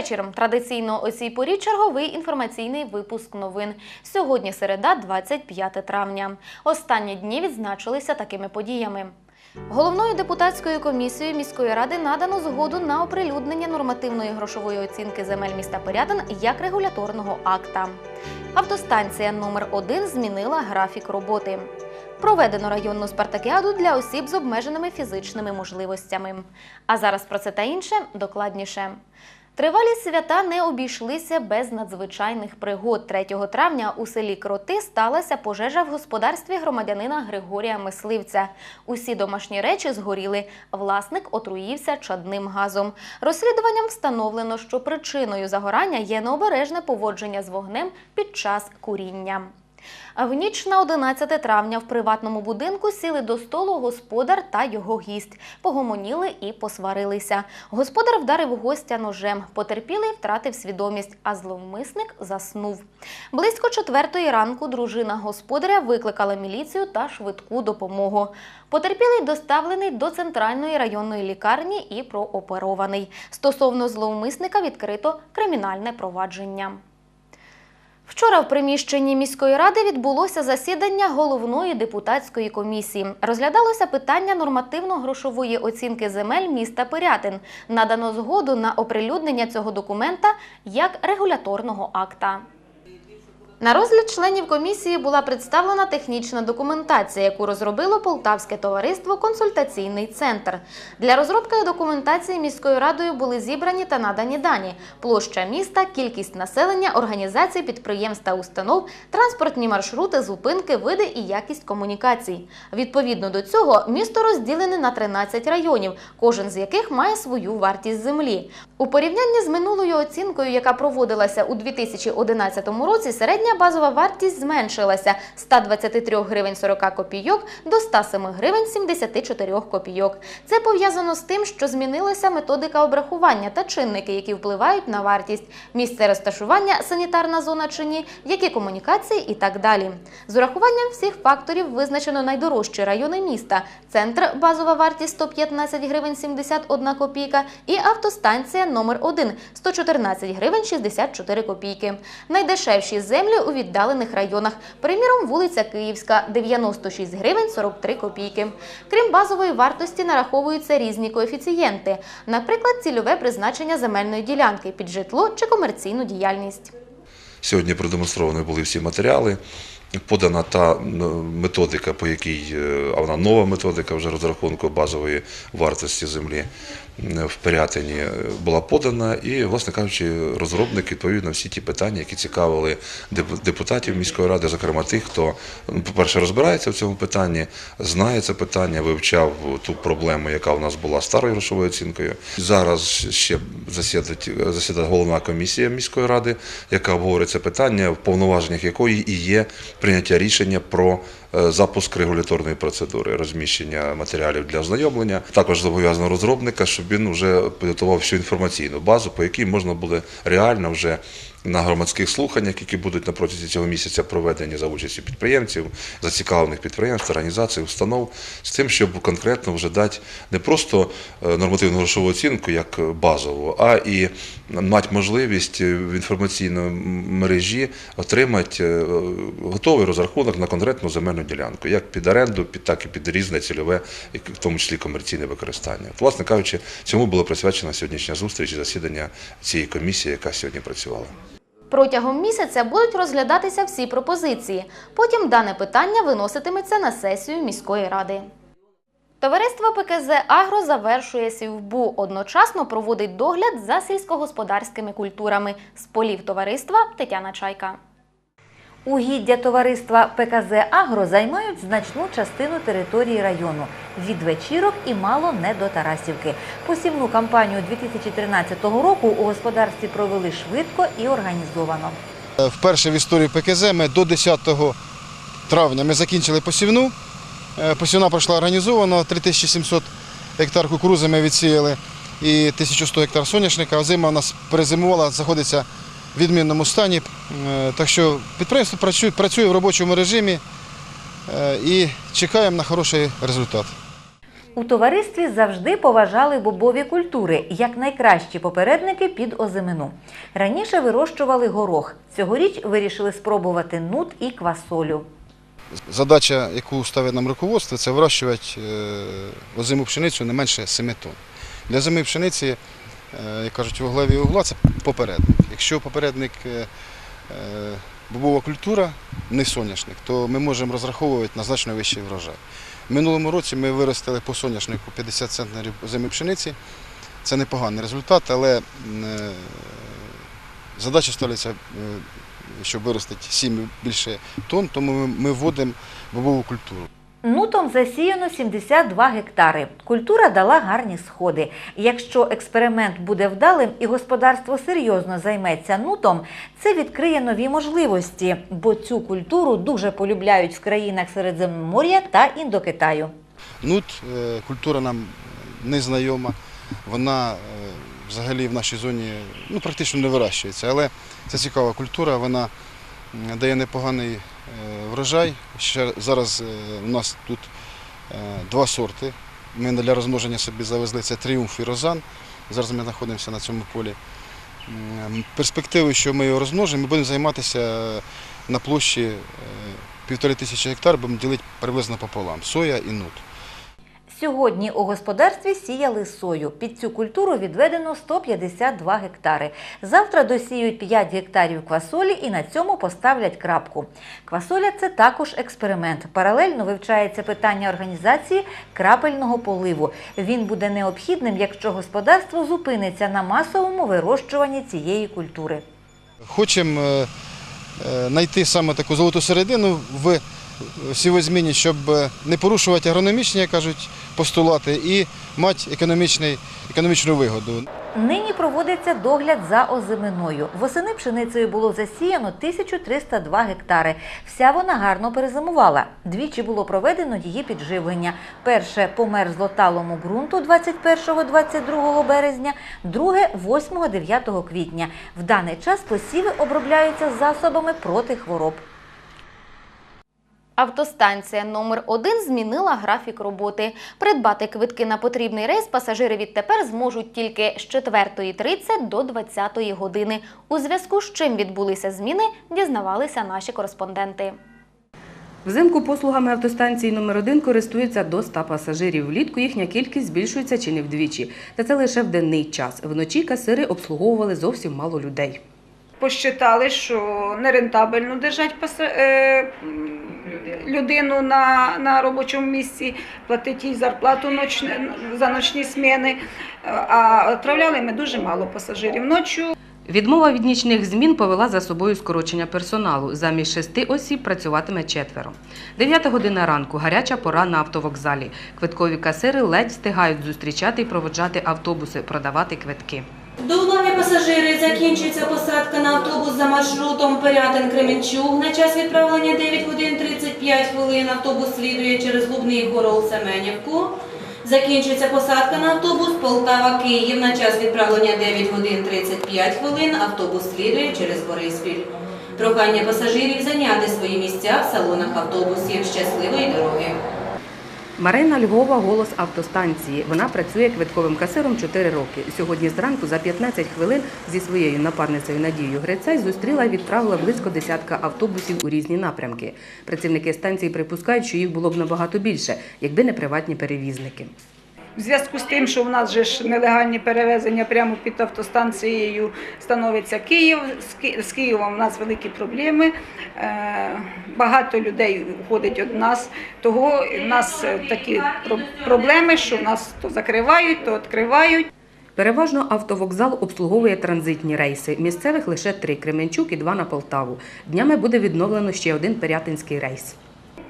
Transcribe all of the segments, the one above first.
вечір. Традиційно о цій порі черговий інформаційний випуск новин. Сьогодні середа, 25 травня. Останні дні відзначилися такими подіями. Головною депутатською комісією міської ради надано згоду на оприлюднення нормативної грошової оцінки земель міста Порядин як регуляторного акта. Автостанція номер 1 змінила графік роботи. Проведено районну спартакіаду для осіб з обмеженими фізичними можливостями. А зараз про це та інше докладніше. Тривалі свята не обійшлися без надзвичайних пригод. 3 травня у селі Кроти сталася пожежа в господарстві громадянина Григорія Мисливця. Усі домашні речі згоріли. Власник отруївся чадним газом. Розслідуванням встановлено, що причиною загорання є необережне поводження з вогнем під час куріння. В ніч на 11 травня в приватному будинку сіли до столу господар та його гість. Погомоніли і посварилися. Господар вдарив гостя ножем. Потерпілий втратив свідомість, а зловмисник заснув. Близько четвертої ранку дружина господаря викликала міліцію та швидку допомогу. Потерпілий доставлений до центральної районної лікарні і прооперований. Стосовно зловмисника відкрито кримінальне провадження. Вчора в приміщенні міської ради відбулося засідання головної депутатської комісії. Розглядалося питання нормативно-грошової оцінки земель міста Пирятин. Надано згоду на оприлюднення цього документа як регуляторного акта. На розгляд членів комісії була представлена технічна документація, яку розробило Полтавське товариство Консультаційний центр. Для розробки документації міською радою були зібрані та надані дані: площа міста, кількість населення, організацій, підприємств та установ, транспортні маршрути, зупинки, види і якість комунікацій. Відповідно до цього, місто розділене на 13 районів, кожен з яких має свою вартість землі. У порівнянні з минулою оцінкою, яка проводилася у 2011 році, середня базова вартість зменшилася з 123 гривень 40 копійок до 107 гривень 74 копійок. Це пов'язано з тим, що змінилася методика обрахування та чинники, які впливають на вартість, місце розташування, санітарна зона чи ні, які комунікації і так далі. З урахуванням всіх факторів визначено найдорожчі райони міста: центр базова вартість 115 гривень 71 копійка і автостанція номер 1 114 гривень 64 копійки. Найдешевші землі у віддалених районах. Приміром, вулиця Київська 96 гривень 43 копійки. Крім базової вартості, нараховуються різні коефіцієнти, наприклад, цільове призначення земельної ділянки під житло чи комерційну діяльність. Сьогодні продемонстровані були всі матеріали. Подана та методика, по якій е, а вона нова методика вже розрахунку базової вартості землі в Пирятині е, була подана, і, власне кажучи, розробник відповів на всі ті питання, які цікавили деп- депутатів міської ради, зокрема тих, хто, ну, по-перше, розбирається в цьому питанні, знає це питання, вивчав ту проблему, яка у нас була старою грошовою оцінкою. Зараз ще засідать, засідає головна комісія міської ради, яка обговорить це питання, в повноваженнях якої і є прийняття рішення про запуск регуляторної процедури, розміщення матеріалів для ознайомлення. Також зобов'язано розробника, щоб він вже підготував всю інформаційну базу, по якій можна буде реально вже на громадських слуханнях, які будуть на протязі цього місяця проведені за участю підприємців, зацікавлених підприємств, організацій, установ, з тим, щоб конкретно вже дати не просто е, нормативну грошову оцінку як базову, а і мати можливість в інформаційній мережі отримати е, готовий розрахунок на конкретну земельну ділянку, як під оренду, так і під різне цільове, в тому числі комерційне використання. Власне кажучи, цьому було присвячена сьогоднішня зустріч і засідання цієї комісії, яка сьогодні працювала. Протягом місяця будуть розглядатися всі пропозиції. Потім дане питання виноситиметься на сесію міської ради. Товариство ПКЗ Агро завершує сівбу. Одночасно проводить догляд за сільськогосподарськими культурами. З полів товариства Тетяна Чайка. Угіддя товариства ПКЗ Агро займають значну частину території району від вечірок і мало не до Тарасівки. Посівну кампанію 2013 року у господарстві провели швидко і організовано. Вперше в історії ПКЗ ми до 10 травня ми закінчили посівну. Е, Посівна пройшла організовано, 3700 гектар кукурузи ми відсіяли і 1100 гектар соняшника. Озима у нас перезимувала, знаходиться в відмінному стані. Е, Так що підприємство працює, працює в робочому режимі е, і чекаємо на хороший результат. У товаристві завжди поважали бобові культури як найкращі попередники під озимину. Раніше вирощували горох. Цьогоріч вирішили спробувати нут і квасолю. Задача, яку ставить нам руководство, це вирощувати е, озиму пшеницю не менше 7 тонн. Для озимої пшениці, як кажуть, вуглеві угла це попередник. Якщо попередник е, е, бобова культура, не соняшник, то ми можемо розраховувати на значно вищий врожай. Минулому році ми виростили по соняшнику 50 центнерів озимої пшениці. Це непоганий результат, але е, задача ставиться, е, щоб виростити 7 більше тонн, тому ми вводимо бобову культуру. Нутом засіяно 72 гектари. Культура дала гарні сходи. Якщо експеримент буде вдалим і господарство серйозно займеться нутом, це відкриє нові можливості, бо цю культуру дуже полюбляють в країнах Середземномор'я та Індокитаю. Нут е, культура нам незнайома, вона е, взагалі в нашій зоні ну, практично не вирощується, але це цікава культура, вона дає непоганий врожай. Ще зараз е, у нас тут е, два сорти. Ми для розмноження собі завезли це тріумф і розан. Зараз ми знаходимося на цьому полі. М, Перспективи, що ми його розмножимо, ми будемо займатися на площі е, півтори тисячі гектар, будемо ділити приблизно пополам соя і нут. Сьогодні у господарстві сіяли сою. Під цю культуру відведено 152 гектари. Завтра досіють 5 гектарів квасолі і на цьому поставлять крапку. Квасоля це також експеримент. Паралельно вивчається питання організації крапельного поливу. Він буде необхідним, якщо господарство зупиниться на масовому вирощуванні цієї культури. Хочемо е, е, знайти саме таку золоту середину в сівозміні, щоб е, не порушувати агрономічні, як кажуть, постулати і мати економічний, економічну вигоду. Нині проводиться догляд за озиминою. Восени пшеницею було засіяно 1302 гектари. Вся вона гарно перезимувала. Двічі було проведено її підживлення. Перше по мерзлоталому ґрунту 21-22 березня, друге 8-9 квітня. В даний час посіви обробляються засобами проти хвороб. Автостанція номер 1 змінила графік роботи. Придбати квитки на потрібний рейс пасажири відтепер зможуть тільки з 4.30 до 20 години. У зв'язку з чим відбулися зміни, дізнавалися наші кореспонденти. Взимку послугами автостанції номер 1 користуються до 100 пасажирів. Влітку їхня кількість збільшується чи не вдвічі. Та це лише в денний час. Вночі касири обслуговували зовсім мало людей. Посчитали, що нерентабельно держати е, людину на, на робочому місці, платити їй зарплату ночне- за ночні зміни. А відправляли ми дуже мало пасажирів. Ночі Відмова від нічних змін повела за собою скорочення персоналу. Замість шести осіб працюватиме четверо. Дев'ята година ранку, гаряча пора на автовокзалі. Квиткові касири ледь встигають зустрічати і проводжати автобуси, продавати квитки. До уваги пасажири закінчується посадка на автобус за маршрутом Пирятин Кременчуг. На час відправлення 9 годин 35 хвилин. Автобус слідує через Лубний Горол Семенівку. Закінчується посадка на автобус Полтава Київ. На час відправлення 9 годин 35 хвилин. Автобус слідує через Бориспіль. Прохання пасажирів зайняти свої місця в салонах автобусів. Щасливої дороги! Марина Львова голос автостанції. Вона працює квитковим касиром 4 роки. Сьогодні зранку за 15 хвилин зі своєю напарницею Надією Грицай зустріла і відправила близько десятка автобусів у різні напрямки. Працівники станції припускають, що їх було б набагато більше, якби не приватні перевізники. В зв'язку з тим, що в нас же ж нелегальні перевезення прямо під автостанцією становиться Київ. З Ки- Києвом в нас великі проблеми. Е, Багато людей уходить від нас. Того в нас е, такі проблеми, що нас то закривають, то відкривають. Переважно автовокзал обслуговує транзитні рейси. Місцевих лише три Кременчук і два на Полтаву. Днями буде відновлено ще один Пирятинський рейс.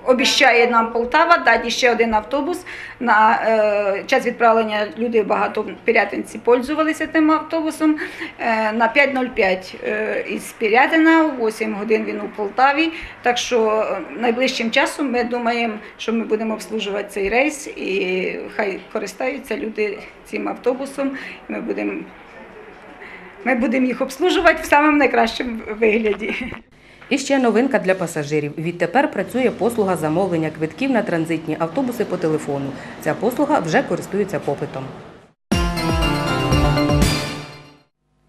Обіщає нам Полтава дати ще один автобус. На е, час відправлення люди багато Пірятинці пользувалися тим автобусом. Е, на 5.05 е, із Пірятина, 8 годин він у Полтаві. Так що е, найближчим часом ми думаємо, що ми будемо обслужувати цей рейс і хай користаються люди цим автобусом. Ми будемо, ми будемо їх обслужувати в самому найкращому вигляді. І ще новинка для пасажирів. Відтепер працює послуга замовлення квитків на транзитні автобуси по телефону. Ця послуга вже користується попитом.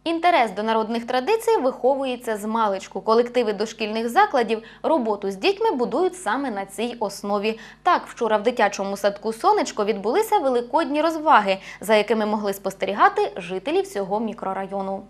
Інтерес до народних традицій виховується з маличку. Колективи дошкільних закладів роботу з дітьми будують саме на цій основі. Так, вчора в дитячому садку Сонечко відбулися великодні розваги, за якими могли спостерігати жителі всього мікрорайону.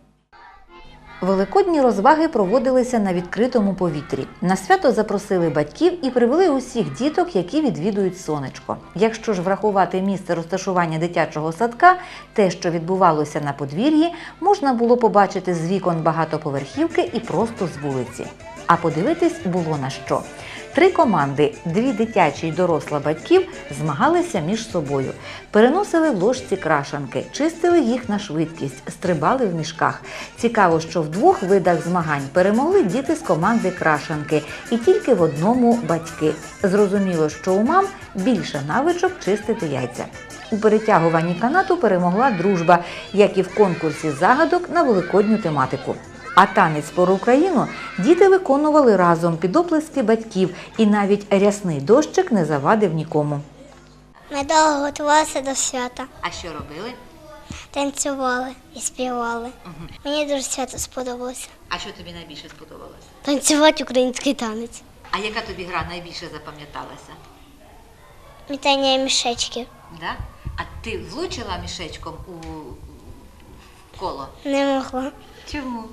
Великодні розваги проводилися на відкритому повітрі. На свято запросили батьків і привели усіх діток, які відвідують сонечко. Якщо ж врахувати місце розташування дитячого садка, те, що відбувалося на подвір'ї, можна було побачити з вікон багатоповерхівки і просто з вулиці. А подивитись було на що. Три команди, дві дитячі й доросла батьків, змагалися між собою. Переносили в ложці крашанки, чистили їх на швидкість, стрибали в мішках. Цікаво, що в двох видах змагань перемогли діти з команди крашанки, і тільки в одному батьки. Зрозуміло, що у мам більше навичок чистити яйця. У перетягуванні канату перемогла дружба, як і в конкурсі загадок на великодню тематику. А танець про Україну діти виконували разом під оплески батьків, і навіть рясний дощик не завадив нікому. Ми довго готувалися до свята, А що робили? танцювали і співали. Мені дуже свято сподобалося. А що тобі найбільше сподобалося? Танцювати український танець, А яка тобі гра найбільше запам'яталася? мітання мішечків. Да? А ти влучила мішечком у коло? Не могла, Чому?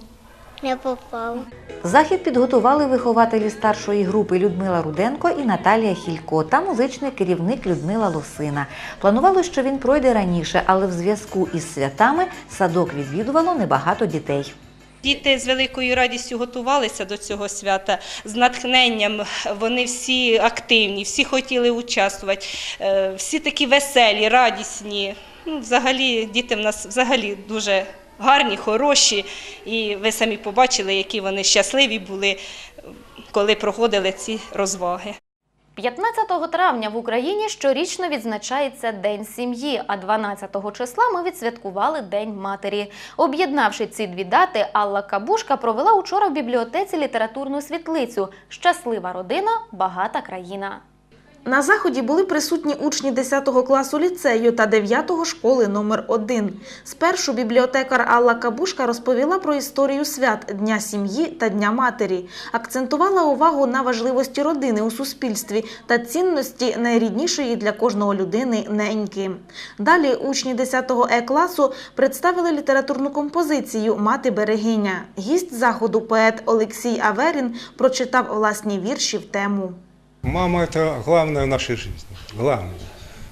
Не попала. Захід підготували вихователі старшої групи Людмила Руденко і Наталія Хілько та музичний керівник Людмила Лосина. Планували, що він пройде раніше, але в зв'язку із святами садок відвідувало небагато дітей. Діти з великою радістю готувалися до цього свята з натхненням. Вони всі активні, всі хотіли участвувати, е, всі такі веселі, радісні. Ну, взагалі, діти в нас взагалі дуже гарні, хороші. І ви самі побачили, які вони щасливі були, коли проходили ці розваги. 15 травня в Україні щорічно відзначається День сім'ї, а 12 числа ми відсвяткували День матері. Об'єднавши ці дві дати, Алла Кабушка провела учора в бібліотеці літературну світлицю Щаслива родина, багата країна. На заході були присутні учні 10 класу ліцею та 9 школи номер 1 Спершу бібліотекар Алла Кабушка розповіла про історію свят Дня сім'ї та Дня матері, акцентувала увагу на важливості родини у суспільстві та цінності найріднішої для кожного людини неньки. Далі учні 10 Е класу представили літературну композицію Мати берегиня. Гість заходу поет Олексій Аверін прочитав власні вірші в тему. Мама – это главное в нашей жизни. Главное.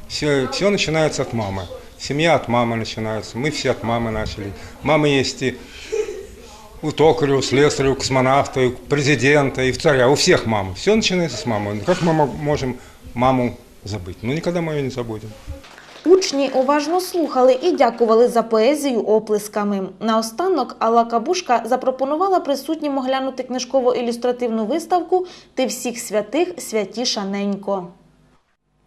Все, все начинается от мамы. Семья от мамы начинается. Мы все от мамы начали. Мама есть и у токаря, у слесаря, у космонавта, и у президента, и в царя. У всех мамы. Все начинается с мамы. Как мы мо- можем маму забыть? Ну, никогда мы ее не забудем. Учні уважно слухали і дякували за поезію оплесками. Наостанок Алла Кабушка запропонувала присутнім оглянути книжково-ілюстративну виставку Ти всіх святих святіша ненько.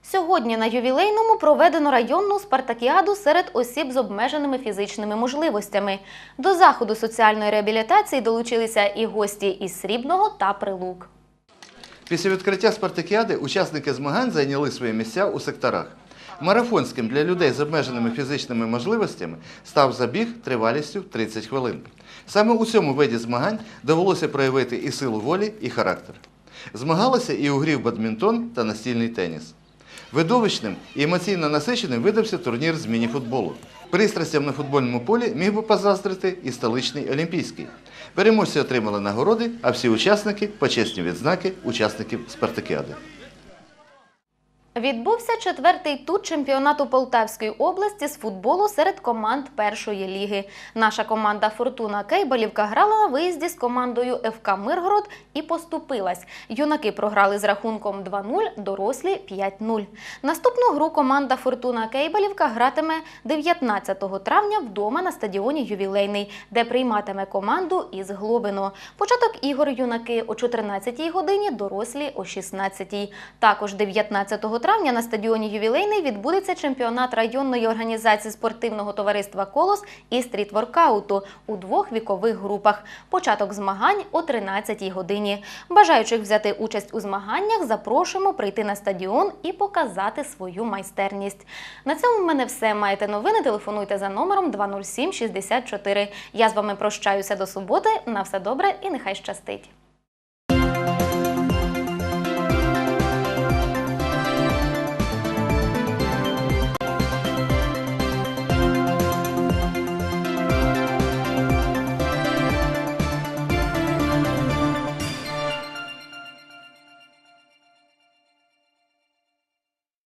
Сьогодні на ювілейному проведено районну спартакіаду серед осіб з обмеженими фізичними можливостями. До заходу соціальної реабілітації долучилися і гості із Срібного та Прилук. Після відкриття спартакіади учасники змагань зайняли свої місця у секторах. Марафонським для людей з обмеженими фізичними можливостями став забіг тривалістю 30 хвилин. Саме у цьому виді змагань довелося проявити і силу волі, і характер. Змагалися і у грі в бадмінтон та настільний теніс. Видовищним і емоційно насиченим видався турнір з міні-футболу. Пристрастям на футбольному полі міг би позаздрити і столичний Олімпійський. Переможці отримали нагороди, а всі учасники почесні відзнаки учасників спартакіади. Відбувся четвертий тур чемпіонату Полтавської області з футболу серед команд першої ліги. Наша команда Фортуна Кейбалівка грала на виїзді з командою ФК Миргород і поступилась. Юнаки програли з рахунком 2-0, дорослі 5-0. Наступну гру команда Фортуна Кейбалівка гратиме 19 травня вдома на стадіоні Ювілейний, де прийматиме команду із Глобино. Початок ігор юнаки о 14 годині, дорослі о 16 Також 19 травня на стадіоні Ювілейний відбудеться чемпіонат районної організації спортивного товариства Колос і стрітворкауту у двох вікових групах. Початок змагань о 13-й годині. Бажаючих взяти участь у змаганнях запрошуємо прийти на стадіон і показати свою майстерність. На цьому в мене все. Маєте новини? Телефонуйте за номером 207 64. Я з вами прощаюся до суботи. На все добре і нехай щастить.